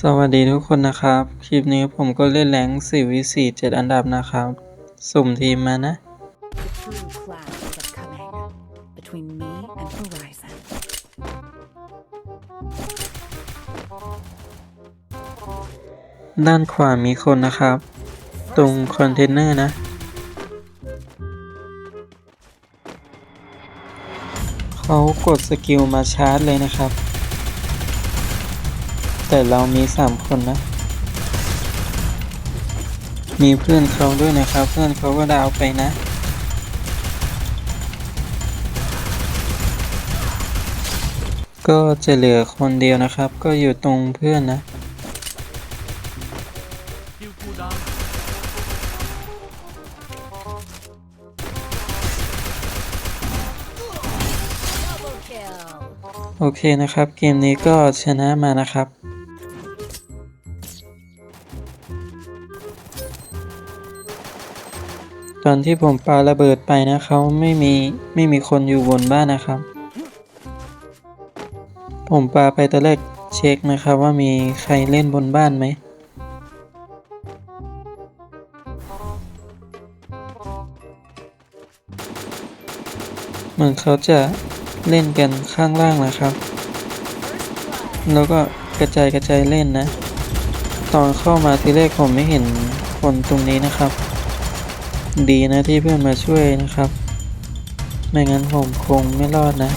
สวัสดีทุกคนนะครับ คลิปนี้ผมก็เล่นแรง4วิ4 7 อันดับนะครับ สุ่มทีมมานะ The true clash is upcoming between me and Horizon. ด้านขวามีคนนะครับ ตรงคอนเทนเนอร์นะ เขากดสกิลมาชาร์จเลยนะครับ แต่เรามี3คนนะ มีเพื่อนเขาด้วยนะครับ เพื่อนเขาก็ดาวไปนะ ก็จะเหลือคนเดียวนะครับ ก็อยู่ตรงเพื่อนนะ โอเคนะครับ เกมนี้ก็ชนะมานะครับ ตอนที่ผมปาระเบิดไปนะเขาไม่มีไม่มีคนอยู่บนบ้านนะครับ ผมปาไปตอนแรกเช็คนะครับว่ามีใครเล่นบนบ้านไหมเหมือนเขาจะเล่นกันข้างล่างนะครับ แล้วก็กระจายกระจายเล่นนะ ตอนเข้ามาทีแรกผมไม่เห็นคนตรงนี้นะครับ ดีนะที่เพื่อนมาช่วยนะครับ ไม่งั้นผมคงไม่รอดนะ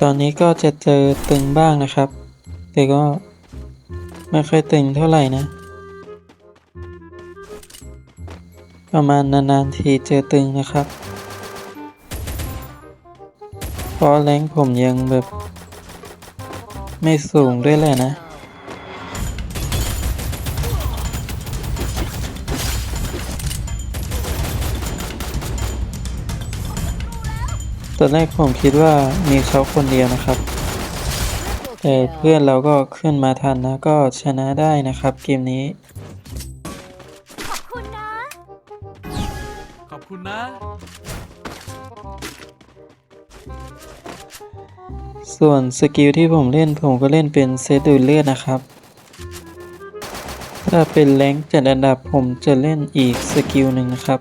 ตอนนี้ก็จะเจอตึงบ้างนะครับ แต่ก็ไม่ค่อยตึงเท่าไหร่นะ ประมาณนานๆทีเจอตึงนะครับ เพราะแรงผมยังแบบ ไม่สูงด้วยแหละนะ ตอนแรกผมคิดว่ามีเขาคนเดียวนะครับ แต่เพื่อนเราก็ขึ้นมาทันนะ ก็ชนะได้นะครับเกมนี้ ส่วนสกิลที่ผมเล่นผมก็เล่นเป็นเซตดูดเลือดนะครับ ถ้าเป็นแรงจัดอันดับผมจะเล่นอีกสกิลหนึ่งนะครับ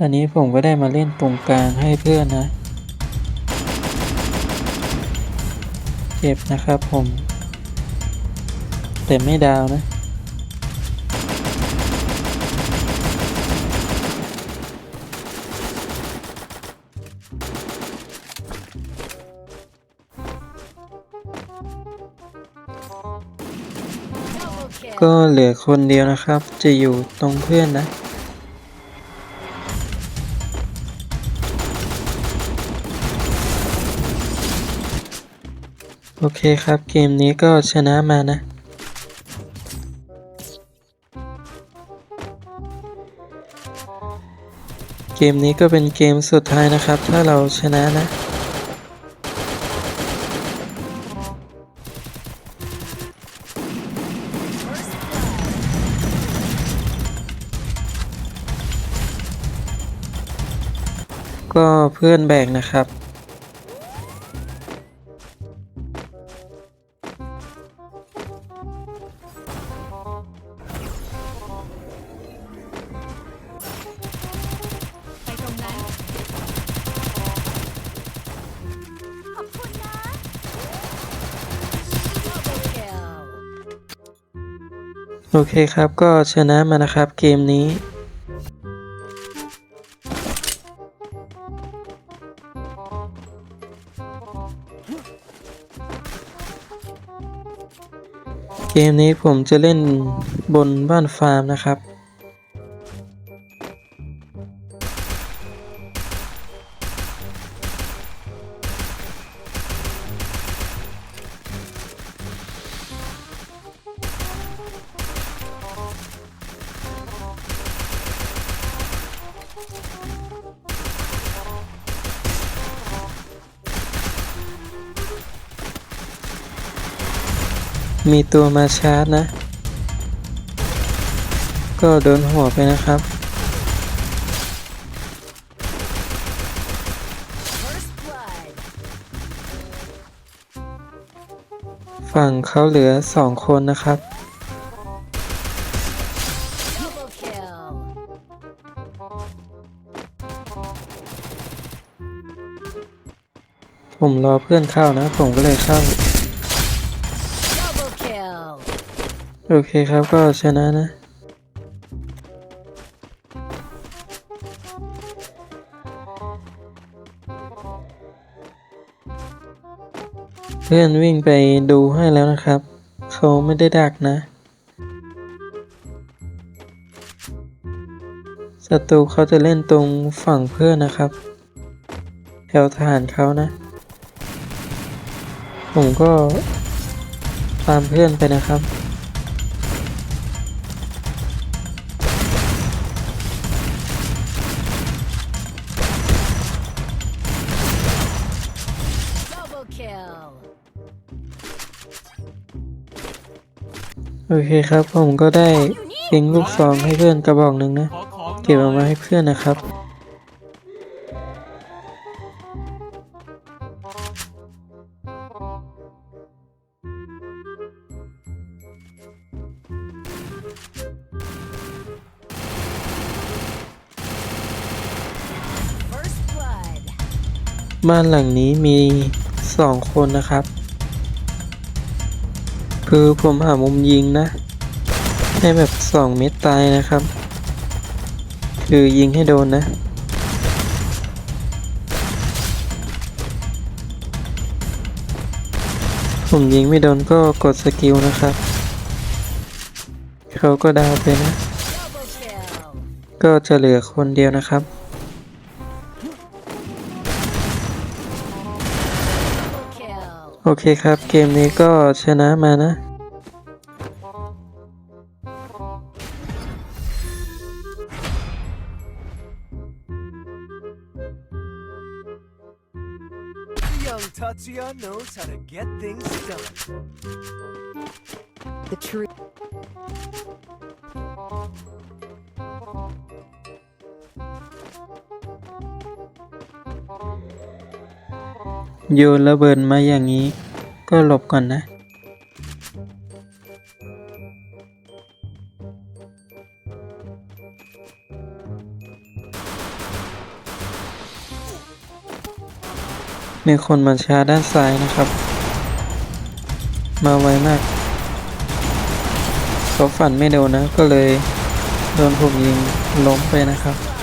ตอนนี้ผมก็ได้มาเล่นตรงกลางให้เพื่อนนะเจ็บนะครับผม แต่ไม่ดาวนะ ก็เหลือคนเดียวนะครับ จะอยู่ตรงเพื่อนนะ โอเคครับเกมนี้ก็ชนะมานะ เกมนี้ก็เป็นเกมสุดท้ายนะครับ ถ้าเราชนะนะ ก็เพื่อนแบกนะครับ โอเคครับก็ชนะมานะครับเกมนี้ เกมนี้ผมจะเล่นบนบ้านฟาร์มนะครับ มีตัวมาชาร์จนะ ก็โดนหัวไปนะครับ ฝั่งเขาเหลือสองคนนะครับ ผมรอเพื่อนเข้านะ ผมก็เลยเข้า โอเคครับก็ชนะนะ เพื่อนวิ่งไปดูให้แล้วนะครับ เขาไม่ได้ดักนะศัตรูเขาจะเล่นตรงฝั่งเพื่อนนะครับ แถวฐานเขานะ ผมก็ตามเพื่อนไปนะครับ โอเคครับ ผมก็ได้ยิงลูกซองให้เพื่อนกระบอกหนึ่งนะ เก็บเอามาให้เพื่อนนะครับ บ้านหลังนี้มีสองคนนะครับ คือผมหามุมยิงนะ ให้แบบสองเม็ดตายนะครับ คือยิงให้โดนนะ ผมยิงไม่โดนก็กดสกิลนะครับ เขาก็ดาวไปนะ ก็จะเหลือคนเดียวนะครับ โอเคครับ เกมนี้ก็ชนะมานะ Young Tatsuya knows how to get things done. โยนระเบิดมาอย่างนี้ ก็หลบก่อนนะ มีคนมาชาด้านซ้ายนะครับ มาไวมากเขาฝันไม่โดนนะ ก็เลยโดนผมยิงล้มไปนะครับ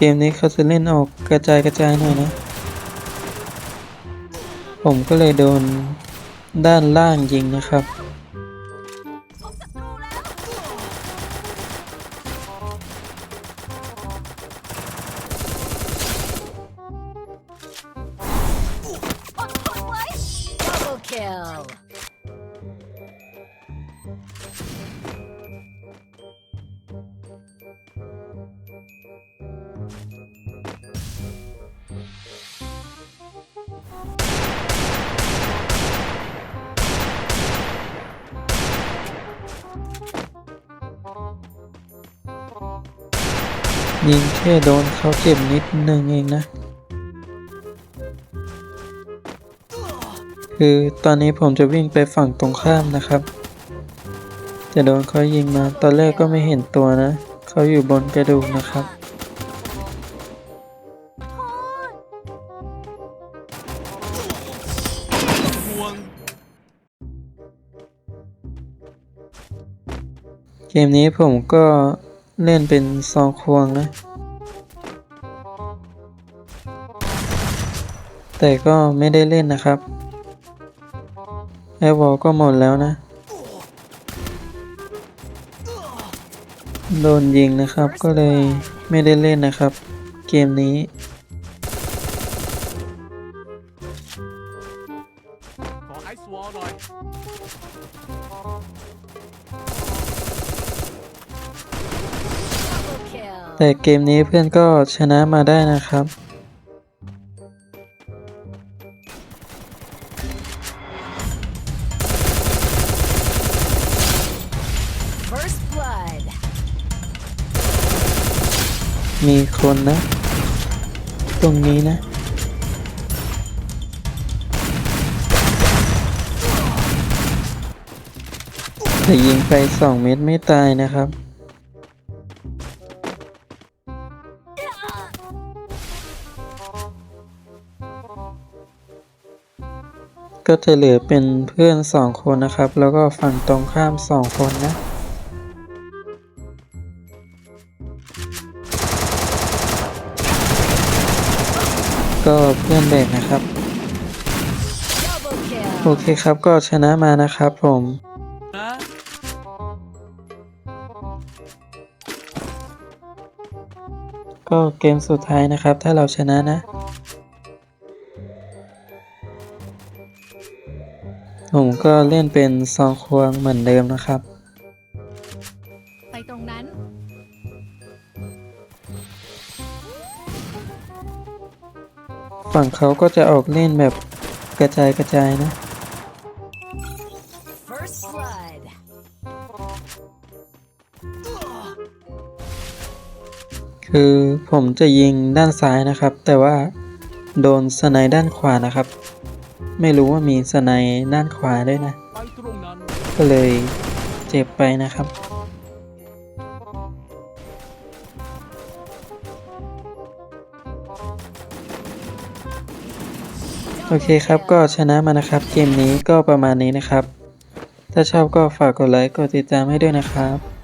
เกมนี้เขาจะเล่นออกกระจายกระจายหน่อยนะ ผมก็เลยโดนด้านล่างยิงนะครับ ยิงแค่โดนเขาเจ็บนิดนึงเองนะ คือตอนนี้ผมจะวิ่งไปฝั่งตรงข้ามนะครับ จะโดนเขายิงมาตอนแรกก็ไม่เห็นตัวนะ เขาอยู่บนกระดูกนะครับเกมนี้ผมก็ เล่นเป็นซองควงนะ แต่ก็ไม่ได้เล่นนะครับไอวอลก็หมดแล้วนะ โดนยิงนะครับก็เลยไม่ได้เล่นนะครับ เกมนี้ แต่เกมนี้เพื่อนก็ชนะมาได้นะครับ First blood. มีคนนะ ตรงนี้นะแต่ยิงไปสองเม็ดไม่ตายนะครับ ก็จะเหลือเป็นเพื่อนสองคนนะครับ แล้วก็ฝั่งตรงข้ามสองคนนะ ก็เพื่อนแบกนะครับ โอเคครับก็ชนะมานะครับผมก็เกมสุดท้ายนะครับ ถ้าเราชนะนะ ผมก็เล่นเป็นซองควงเหมือนเดิมนะครับ ไปตรงนั้น ฝั่งเขาก็จะออกเล่นแบบกระจายกระจายนะ First blood. คือผมจะยิงด้านซ้ายนะครับ แต่ว่าโดนสไนด้านขวานะครับ ไม่รู้ว่ามีสไนด้านขวาด้วยนะ ก็เลยเจ็บไปนะครับ โอเคครับก็ชนะมานะครับ เกมนี้ก็ประมาณนี้นะครับ ถ้าชอบก็ฝากกดไลค์ กดติดตามให้ด้วยนะครับ